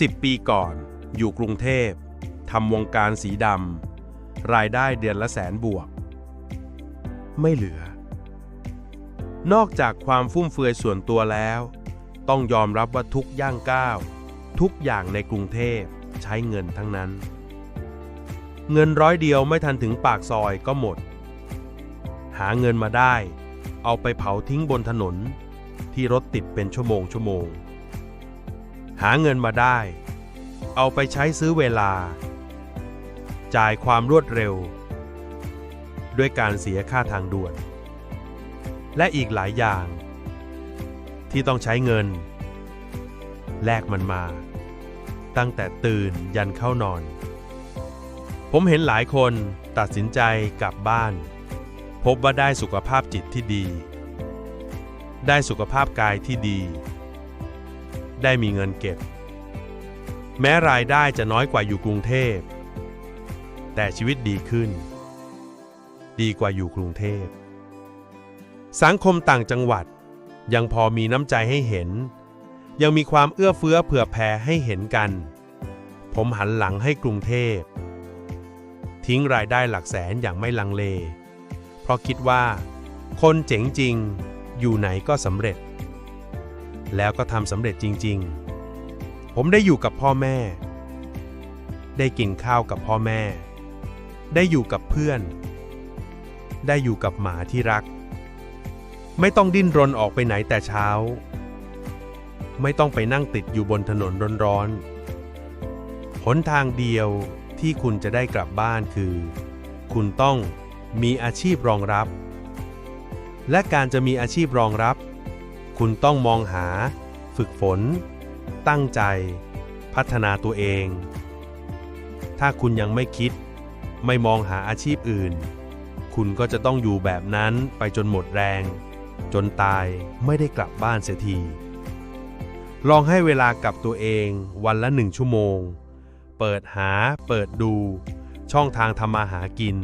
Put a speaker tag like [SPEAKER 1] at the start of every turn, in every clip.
[SPEAKER 1] 10 ปีก่อน อยู่กรุงเทพทำวงการสีดำรายได้เดือนละแสนบวก ไม่เหลือ นอกจากความฟุ่มเฟือยส่วนตัวแล้ว ต้องยอมรับว่าทุกย่างก้าว ทุกอย่างในกรุงเทพใช้เงินทั้งนั้น เงินร้อยเดียวไม่ทันถึงปากซอยก็หมด หาเงินมาได้ เอาไปเผาทิ้งบนถนน ที่รถติดเป็นชั่วโมงชั่วโมง หาเงินมาได้ เอาไปใช้ซื้อเวลา จ่ายความรวดเร็ว ด้วยการเสียค่าทางด่วน และอีกหลายอย่าง ที่ต้องใช้เงิน แลกมันมา ตั้งแต่ตื่นยันเข้านอน ผมเห็นหลายคนตัดสินใจกลับบ้าน พบว่าได้สุขภาพจิตที่ดี ได้สุขภาพกายที่ดี ได้มีเงินเก็บ แม้รายได้จะน้อยกว่าอยู่กรุงเทพ แต่ชีวิตดีขึ้น ดีกว่าอยู่กรุงเทพ สังคมต่างจังหวัดยังพอมีน้ำใจให้เห็น ยังมีความเอื้อเฟื้อเผื่อแผ่ให้เห็นกัน ผมหันหลังให้กรุงเทพ ทิ้งรายได้หลักแสนอย่างไม่ลังเล เพราะคิดว่า คนเจ๋งจริง อยู่ไหนก็สำเร็จ แล้วก็ทำสำเร็จจริง ๆ ผมได้อยู่กับพ่อแม่ ได้กินข้าวกับพ่อแม่ ได้อยู่กับเพื่อน ได้อยู่กับหมาที่รัก ไม่ต้องดิ้นรนออกไปไหนแต่เช้า ไม่ต้องไปนั่งติดอยู่บนถนนร้อนๆหนทางเดียวที่คุณจะได้กลับบ้านคือ คุณต้องมีอาชีพรองรับ และการจะมีอาชีพรองรับ คุณต้องมองหา ฝึกฝน ตั้งใจ พัฒนาตัวเอง ถ้าคุณยังไม่คิด ไม่มองหาอาชีพอื่น คุณก็จะต้องอยู่แบบนั้นไปจนหมดแรง จนตายไม่ได้กลับบ้านเสียที ลองให้เวลากับตัวเองวันละหนึ่งชั่วโมง เปิดหา เปิดดู ช่องทางทำมาหากิน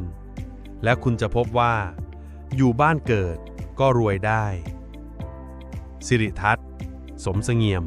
[SPEAKER 1] และคุณจะพบว่า อยู่บ้านเกิดก็รวยได้ สิริทัศน์ สมเสงี่ยม